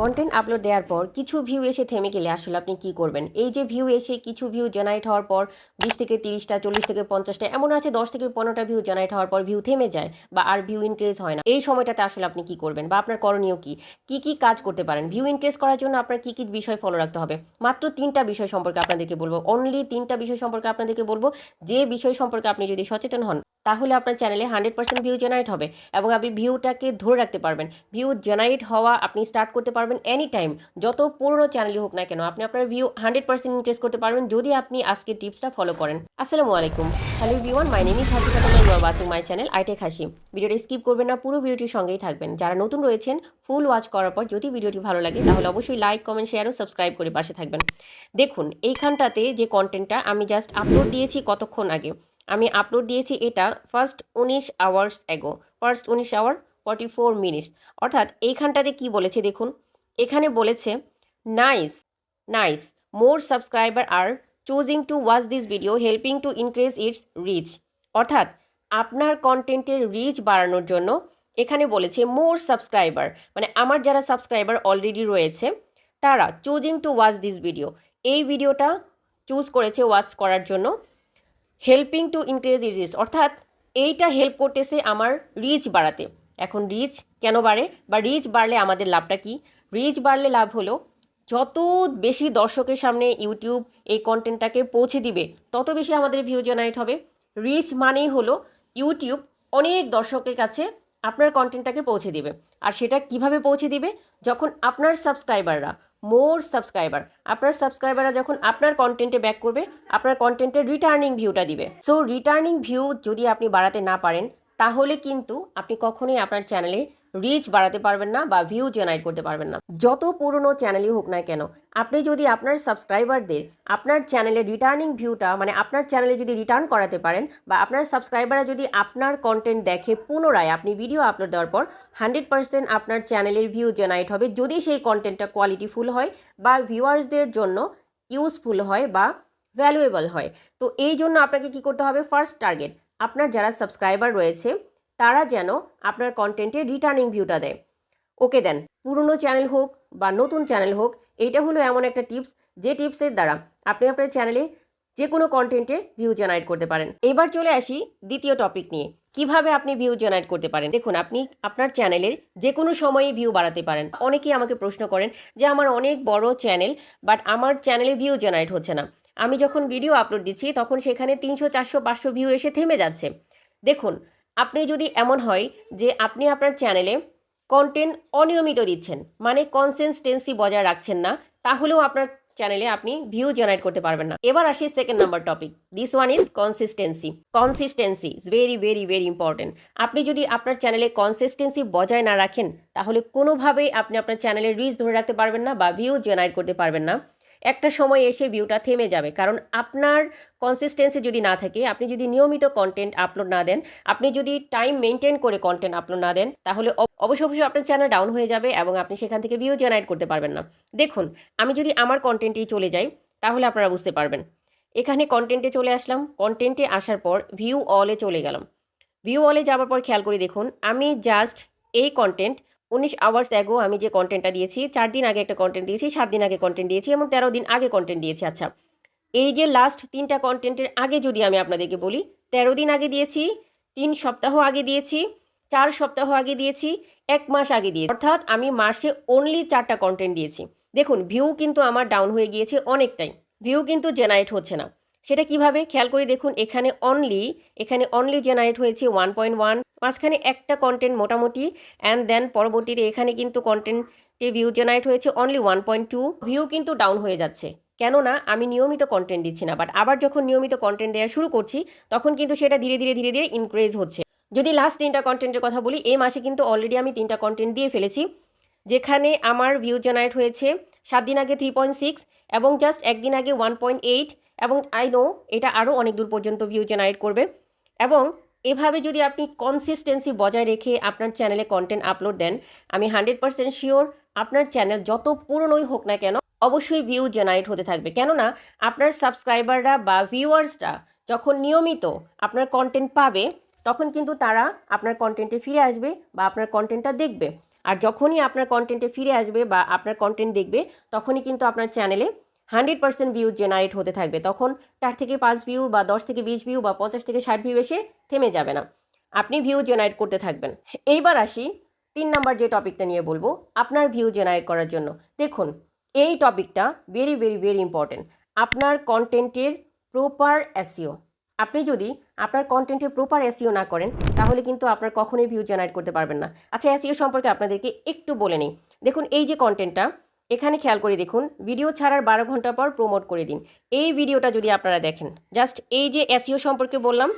Content upload দেওয়ার পর কিছু ভিউ এসে থেমে গেলে আসলে আপনি কি করবেন? এই যে ভিউ এসে কিছু ভিউ জেনারেট হওয়ার পর বিশ থেকে তিরিশটা, চল্লিশ থেকে পঞ্চাশটা, এমন আছে দশ থেকে পনেরোটা ভিউ জেনারেট হওয়ার পর ভিউ থেমে যায় বা আর ভিউ ইনক্রিজ হয় না। এই সময়টাতে আসলে আপনি কি করবেন বা আপনার করণীয় কি? কি কি কাজ করতে পারেন? ভিউ ইনক্রিজ করার জন্য আপনার কি কি বিষয় ফলো রাখতে হবে? মাত্র তিনটা বিষয় সম্পর্কে আপনাদেরকে বলব। অনলি তিনটা বিষয় সম্পর্কে আপনাদেরকে বলব। যে বিষয় সম্পর্কে আপনি যদি সচেতন হন তাহলে আপনার চ্যানেলে হান্ড্রেড পার্সেন্ট ভিউ জেনারেট হবে এবং আপনি ভিউটাকে ধরে রাখতে পারবেন। ভিউ জেনারেট হওয়া আপনি স্টার্ট করতে পারবেন এনি টাইম যত পুরনো চ্যানেলই হোক না কেন, আপনি আপনার ভিউ হান্ড্রেড পার্সেন্ট ইনক্রিজ করতে পারবেন যদি আপনি আজকে টিপসটা ফলো করেন। আসসালামু আলাইকুম। Hello everyone my name is Hasi Fatema you are watching my channel iTech Hasi ভিডিওটা স্কিপ করবেন না, পুরো ভিডিওটির সঙ্গেই থাকবেন। যারা নতুন রয়েছেন ফুল ওয়াচ করার পর যদি ভিডিওটি ভালো লাগে, তাহলে অবশ্যই লাইক কমেন্ট শেয়ার ও সাবস্ক্রাইব করে পাশে থাকবেন। দেখুন, এইখানটাতে যে কন্টেন্টটা আমি জাস্ট আপলোড দিয়েছি কতক্ষণ আগে আমি আপলোড দিয়েছি এটা ফার্স্ট উনিশ আওয়ার্স অ্যাগো ফার্স্ট উনিশ আওয়ার ফর্টি ফোর মিনিটস অর্থাৎ এইখানটাতে কি বলেছে দেখুন? এখানে বলেছে nice nice more subscriber are choosing to watch this video helping to increase its reach অর্থাৎ আপনার কন্টেন্টের রিচ বাড়ানোর জন্য এখানে বলেছে মোর সাবস্ক্রাইবার মানে আমার যারা সাবস্ক্রাইবার অলরেডি রয়েছে, তারা choosing to watch this video এই ভিডিওটা চুজ করেছে ওয়াচ করার জন্য। হেল্পিং টু ইনক্রিজ রিচ অর্থাৎ, এইটা হেল্প করতেছে আমার রিচ বাড়াতে। এখন রিচ কেন বাড়ে? বা রিচ বাড়লে আমাদের লাভটা কি? রিচ বাড়লে লাভ হলো, যত বেশি দর্শকের সামনে ইউটিউব এই কন্টেন্টটাকে পৌঁছে দিবে, তত বেশি আমাদের ভিউ জেনারেট হবে। রিচ মানেই হলো ইউটিউব অনেক দর্শকের কাছে আপনার কন্টেন্টটাকে পৌঁছে দিবে। আর সেটা কীভাবে পৌঁছে দিবে? যখন আপনার সাবস্ক্রাইবাররা মোর সাবস্ক্রাইবার। আপনার সাবস্ক্রাইবাররা যখন আপনার কন্টেন্টে ব্যাক করবে, আপনার কন্টেন্টের রিটার্নিং ভিউটা দিবে। সো রিটার্নিং ভিউ যদি আপনি বাড়াতে না পারেন, তাহলে কিন্তু আপনি কখনোই আপনার চ্যানেলে রিচ বাড়াতে পারবেন না বা ভিউ জেনারেট করতে পারবেন না। যত পুরনো চ্যানেলই হোক না কেন, আপনি যদি আপনার সাবস্ক্রাইবারদের আপনার চ্যানেলে রিটার্নিং ভিউটা মানে আপনার চ্যানেলে যদি রিটার্ন করাতে পারেন বা আপনার সাবস্ক্রাইবাররা যদি আপনার কন্টেন্ট দেখে পুনরায় আপনি ভিডিও আপলোড দেওয়ার পর হান্ড্রেড পার্সেন্ট আপনার চ্যানেলের ভিউ জেনারেট হবে যদি সেই কন্টেন্টটা কোয়ালিটিফুল হয় বা ভিউয়ার্সদের জন্য ইউজফুল হয় বা ভ্যালুয়েবল হয়। তো এই জন্য আপনাকে কি করতে হবে? ফার্স্ট টার্গেট আপনার যারা সাবস্ক্রাইবার রয়েছে তারা যেন আপনার কন্টেন্টে রিটার্নিং ভিউটা দেয়। ওকে দেন পুরনো চ্যানেল হোক বা নতুন চ্যানেল হোক, এইটা হলো এমন একটা টিপস যে টিপসের দ্বারা আপনি আপনার চ্যানেলে যে কোনো কন্টেন্টে ভিউ জেনারেট করতে পারেন। এবার চলে আসি দ্বিতীয় টপিক নিয়ে, কীভাবে আপনি ভিউ জেনারেট করতে পারেন? দেখুন, আপনি আপনার চ্যানেলের যে কোনো সময়ে ভিউ বাড়াতে পারেন। অনেকেই আমাকে প্রশ্ন করেন যে, আমার অনেক বড় চ্যানেল বাট আমার চ্যানেলে ভিউ জেনারেট হচ্ছে না। আমি যখন ভিডিও আপলোড দিচ্ছি, তখন সেখানে তিনশো, চারশো, পাঁচশো ভিউ এসে থেমে যাচ্ছে। দেখুন আপনি যদি এমন হয় যে আপনি আপনার চ্যানেলে কন্টেন্ট অনিয়মিত দিচ্ছেন মানে কনসিস্টেন্সি বজায় রাখছেন না, তাহলেও আপনার চ্যানেলে আপনি ভিউ জেনারেট করতে পারবেন না। এবার আসি second number topic this one is consistency consistency is very very very important আপনি যদি আপনার চ্যানেলে কনসিস্টেন্সি বজায় না রাখেন, তাহলে কোনোভাবেই আপনি আপনার চ্যানেলের রিচ ধরে রাখতে পারবেন না বা ভিউ জেনারেট করতে পারবেন না। একটা সময় এসে ভিউটা থেমে যাবে। কারণ আপনার কনসিস্টেন্সি যদি না থাকে, আপনি যদি নিয়মিত কন্টেন্ট আপলোড না দেন, আপনি যদি টাইম মেনটেন করে কন্টেন্ট আপলোড না দেন, তাহলে অব- অবশ্যই অবশ্যই আপনার চ্যানেল ডাউন হয়ে যাবে এবং আপনি সেখান থেকে ভিউ জেনারেট করতে পারবেন না। দেখুন, আমি যদি আমার কন্টেন্টেই চলে যাই, তাহলে আপনারা বুঝতে পারবেন। এখানে কন্টেন্টে চলে আসলাম। কন্টেন্টে আসার পর ভিউ অলে চলে গেলাম। ভিউ অলে যাওয়ার পর খেয়াল করে দেখুন, আমি জাস্ট এই কন্টেন্ট উনিশ আওয়ার্স অ্যাগো আমি যে কন্টেন্টটা দিয়েছি, চার দিন আগে একটা কন্টেন্ট দিয়েছি, সাত দিন আগে কন্টেন্ট দিয়েছি এবং তেরো দিন আগে কন্টেন্ট দিয়েছি। আচ্ছা এই যে লাস্ট তিনটা কন্টেন্টের আগে যদি আমি আপনাদেরকে বলি, তেরো দিন আগে দিয়েছি, তিন সপ্তাহ আগে দিয়েছি, চার সপ্তাহ আগে দিয়েছি, এক মাস আগে দিয়েছি। অর্থাৎ আমি মাসে অনলি চারটা কন্টেন্ট দিয়েছি। দেখুন ভিউ কিন্তু আমার ডাউন হয়ে গিয়েছে অনেকটাই। ভিউ কিন্তু জেনারেট হচ্ছে না। সেটা কীভাবে? খেয়াল করে দেখুন, এখানে অনলি এখানে অনলি জেনারেট হয়েছে ওয়ান পয়েন্ট ওয়ান মাঝখানে একটা কন্টেন্ট মোটামুটি অ্যান্ড দেন পরবর্তীতে এখানে কিন্তু কন্টেন্টে ভিউ জেনারেট হয়েছে only one point two view কিন্তু ডাউন হয়ে যাচ্ছে। কেননা আমি নিয়মিত কন্টেন্ট দিচ্ছি না বাট আবার যখন নিয়মিত কন্টেন্ট দেওয়া শুরু করছি, তখন কিন্তু সেটা ধীরে ধীরে ধীরে ধীরে ইনক্রিজ হচ্ছে। যদি লাস্ট তিনটা কন্টেন্টের কথা বলি, এই মাসে কিন্তু অলরেডি আমি তিনটা কন্টেন্ট দিয়ে ফেলেছি, যেখানে আমার ভিউ জেনারেট হয়েছে সাত দিন আগে থ্রি পয়েন্ট সিক্স এবং জাস্ট একদিন আগে ওয়ান পয়েন্ট এইট এবং আই নো এটা আরও অনেক দূর পর্যন্ত ভিউ জেনারেট করবে। এবং এভাবে যদি আপনি কনসিস্টেন্সি বজায় রেখে আপনার চ্যানেলে কন্টেন্ট আপলোড দেন, আমি হান্ড্রেড পার্সেন্ট শিওর আপনার চ্যানেল যত পুরনোই হোক না কেন, অবশ্যই ভিউ জেনারেট হতে থাকবে। কেননা, আপনার সাবস্ক্রাইবাররা বা ভিউয়ার্সরা যখন নিয়মিত আপনার কন্টেন্ট পাবে, তখন কিন্তু তারা আপনার কন্টেন্টে ফিরে আসবে বা আপনার কন্টেন্টটা দেখবে। আর যখনই আপনার কন্টেন্টে ফিরে আসবে বা আপনার কন্টেন্ট দেখবে, তখনই কিন্তু আপনার চ্যানেলে হান্ড্রেড পার্সেন্ট ভিউ জেনারেট হতে থাকবে। তখন চার থেকে পাঁচ ভিউ বা দশ থেকে বিশ ভিউ বা পঞ্চাশ থেকে ষাট ভিউ এসে থেমে যাবে না। আপনি ভিউ জেনারেট করতে থাকবেন। এইবার আসি তিন নাম্বার যে টপিকটা নিয়ে বলব, আপনার ভিউ জেনারেট করার জন্য। দেখুন, এই টপিকটা ভেরি ভেরি ভেরি ইম্পর্টেন্ট আপনার কন্টেন্টের প্রপার এসিও আপনি যদি আপনার কন্টেন্টে প্রপার এসিও না করেন, তাহলে কিন্তু আপনার কখনোই ভিউ জেনারেট করতে পারবেন না। আচ্ছা এসিও সম্পর্কে আপনাদেরকে একটু বলে নিই। দেখুন, এই যে কন্টেন্টটা এখানে খেয়াল করে দেখুন ভিডিও ছাড়ার বারো ঘণ্টা পর প্রমোট করে দিন। এই ভিডিওটা যদি আপনারা দেখেন জাস্ট এই যে এসিও সম্পর্কে বললাম,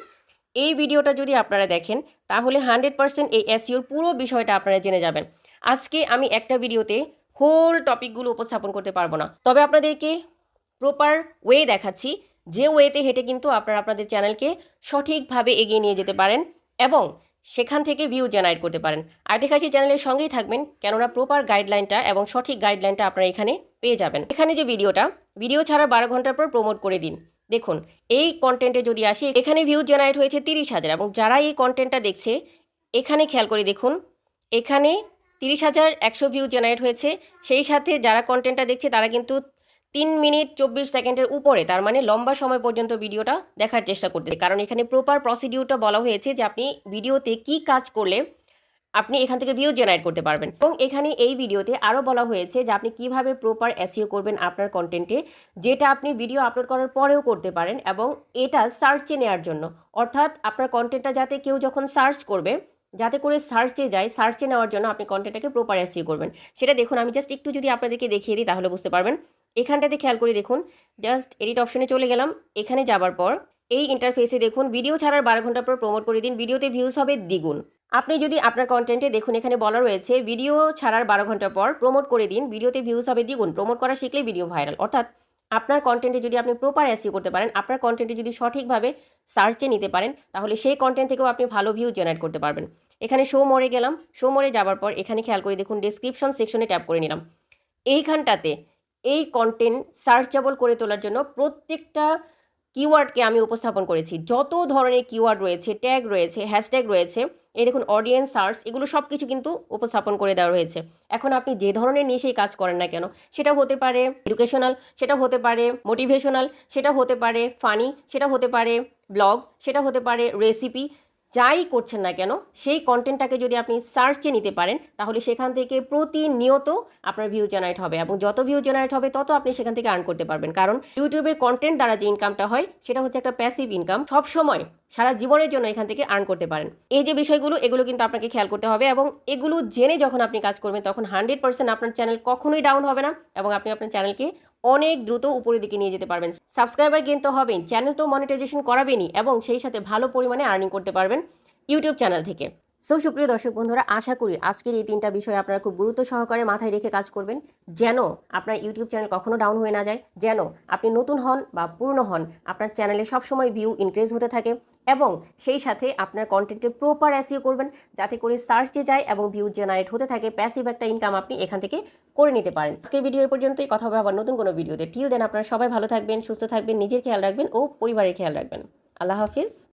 এই ভিডিওটা যদি আপনারা দেখেন, তাহলে হান্ড্রেড পার্সেন্ট এই এসিওর পুরো বিষয়টা আপনারা জেনে যাবেন। আজকে আমি একটা ভিডিওতে হোল টপিকগুলো উপস্থাপন করতে পারব না। তবে আপনাদেরকে প্রপার ওয়ে দেখাচ্ছি, যে ওয়েতে হেঁটে কিন্তু আপনারা আপনাদের চ্যানেলকে সঠিকভাবে এগিয়ে নিয়ে যেতে পারেন এবং সেখান থেকে ভিউ জেনারেট করতে পারেন। আর্টিকাশি চ্যানেলের সঙ্গেই থাকবেন, কেননা প্রপার গাইডলাইনটা এবং সঠিক গাইডলাইনটা আপনারা এখানে পেয়ে যাবেন। এখানে যে ভিডিওটা ভিডিও ছাড়া বারো ঘণ্টার পর প্রমোট করে দিন। দেখুন, এই কন্টেন্টে যদি আসি, এখানে ভিউ জেনারেট হয়েছে তিরিশ হাজার এবং যারা এই কন্টেন্টটা দেখছে, এখানে খেয়াল করে দেখুন, এখানে তিরিশ হাজার একশো ভিউ জেনারেট হয়েছে। সেই সাথে যারা কন্টেন্টটা দেখছে, তারা কিন্তু তিন মিনিট চব্বিশ সেকেন্ডের উপরে, তার মানে লম্বা সময় পর্যন্ত ভিডিওটা দেখার চেষ্টা করতেছে। কারণ এখানে প্রপার প্রসিডিউরটা বলা হয়েছে যে আপনি ভিডিওতে কি কাজ করলে আপনি এখান থেকে ভিউ জেনারেট করতে পারবেন। এবং এখানে এই ভিডিওতে আরও বলা হয়েছে যে আপনি কীভাবে প্রপার এসিও করবেন আপনার কন্টেন্টে যেটা আপনি ভিডিও আপলোড করার পরেও করতে পারেন এবং এটা সার্চে নেওয়ার জন্য। অর্থাৎ আপনার কন্টেন্টটা যাতে কেউ যখন সার্চ করবে, যাতে করে সার্চে যায় সার্চে নেওয়ার জন্য আপনি কন্টেন্টটাকে প্রপার এসিও করবেন। সেটা দেখুন, আমি জাস্ট একটু যদি আপনাদেরকে দেখিয়ে দিই, তাহলে বুঝতে পারবেন। এখানটাতে খেয়াল করে দেখুন। জাস্ট এডিট অপশনে চলে গেলাম। এখানে যাবার পর এই ইন্টারফেসে দেখুন ভিডিও ছাড়ার বারো ঘণ্টা পর প্রমোট করে দিন। ভিডিওতে ভিউজ হবে দ্বিগুণ। আপনি যদি আপনার কন্টেন্টে দেখুন, এখানে বলা রয়েছে ভিডিও ছাড়ার বারো ঘণ্টা পর প্রমোট করে দিন। ভিডিওতে ভিউজ হবে দ্বিগুণ। প্রমোট করা শিখলে ভিডিও ভাইরাল অর্থাৎ আপনার কন্টেন্টে যদি আপনি প্রপার এসিও করতে পারেন, আপনার কন্টেন্টে যদি সঠিকভাবে সার্চে নিতে পারেন, তাহলে সেই কন্টেন্ট থেকেও আপনি ভালো ভিউ জেনারেট করতে পারবেন। এখানে শো মোড়ে গেলাম। শো মোড়ে যাওয়ার পর এখানে খেয়াল করে দেখুন ডিসক্রিপশন সেকশনে ট্যাপ করে নিলাম। এইখানটাতে এই কন্টেন্ট সার্চেবল করে তোলার জন্য প্রত্যেকটা কিওয়ার্ডকে আমি উপস্থাপন করেছি। যত ধরনের কিওয়ার্ড রয়েছে ট্যাগ রয়েছে হ্যাশট্যাগ রয়েছে, এই দেখুন অডিয়েন্স সার্চ এগুলো সব কিছু কিন্তু উপস্থাপন করে দেওয়া রয়েছে এখন আপনি যে ধরনের নিয়ে সেই কাজ করেন না কেন, সেটা হতে পারে এডুকেশনাল সেটা হতে পারে মোটিভেশনাল সেটা হতে পারে ফানি সেটা হতে পারে ব্লগ সেটা হতে পারে রেসিপি যাই করছেন না কেন, সেই কন্টেন্টটাকে যদি আপনি সার্চে নিতে পারেন, তাহলে সেখান থেকে প্রতিনিয়ত আপনার ভিউ জেনারেট হবে এবং যত ভিউ জেনারেট হবে, তত আপনি সেখান থেকে আর্ন করতে পারবেন। কারণ ইউটিউবের কন্টেন্ট দ্বারা যে ইনকামটা হয়, সেটা হচ্ছে একটা প্যাসিভ ইনকাম সব সময়, সারা জীবনের জন্য এখান থেকে আর্ন করতে পারেন। এই যে বিষয়গুলো, এগুলো কিন্তু আপনাকে খেয়াল করতে হবে এবং এগুলো জেনে যখন আপনি কাজ করবেন, তখন হান্ড্রেড পার্সেন্ট আপনার চ্যানেল কখনোই ডাউন হবে না এবং আপনি আপনার চ্যানেলকে অনেক দ্রুত উপরের দিকে নিয়ে যেতে পারবেন। সাবস্ক্রাইবার গেন তো হবেন চ্যানেল তো মনিটাইজেশন করাবেনই এবং সেই সাথে ভালো পরিমাণে আর্নিং করতে পারবেন ইউটিউব চ্যানেল থেকে। সো সুপ্রিয় দর্শক বন্ধুরা, আশা করি আজকের এই তিনটা বিষয় আপনারা খুব গুরুত্ব সহকারে মাথায় রেখে কাজ করবেন। যেন আপনার ইউটিউব চ্যানেল কখনো ডাউন হয়ে না যায়, যেন আপনি নতুন হন বা পূর্ণ হন, আপনার চ্যানেলে সবসময় ভিউ ইনক্রিজ হতে থাকে। এবং সেই সাথে আপনার কন্টেন্টে প্রপার অ্যাসিও করবেন, যাতে করে সার্চে যায় এবং ভিউ জেনারেট হতে থাকে প্যাসিভ একটা ইনকাম আপনি এখান থেকে করে নিতে পারেন। আজকের ভিডিও এ পর্যন্তই, কথা হবে আবার নতুন কোনো ভিডিওতে টিল দেন আপনারা সবাই ভালো থাকবেন, সুস্থ থাকবেন, নিজের খেয়াল রাখবেন ও পরিবারের খেয়াল রাখবেন। আল্লাহ হাফিজ।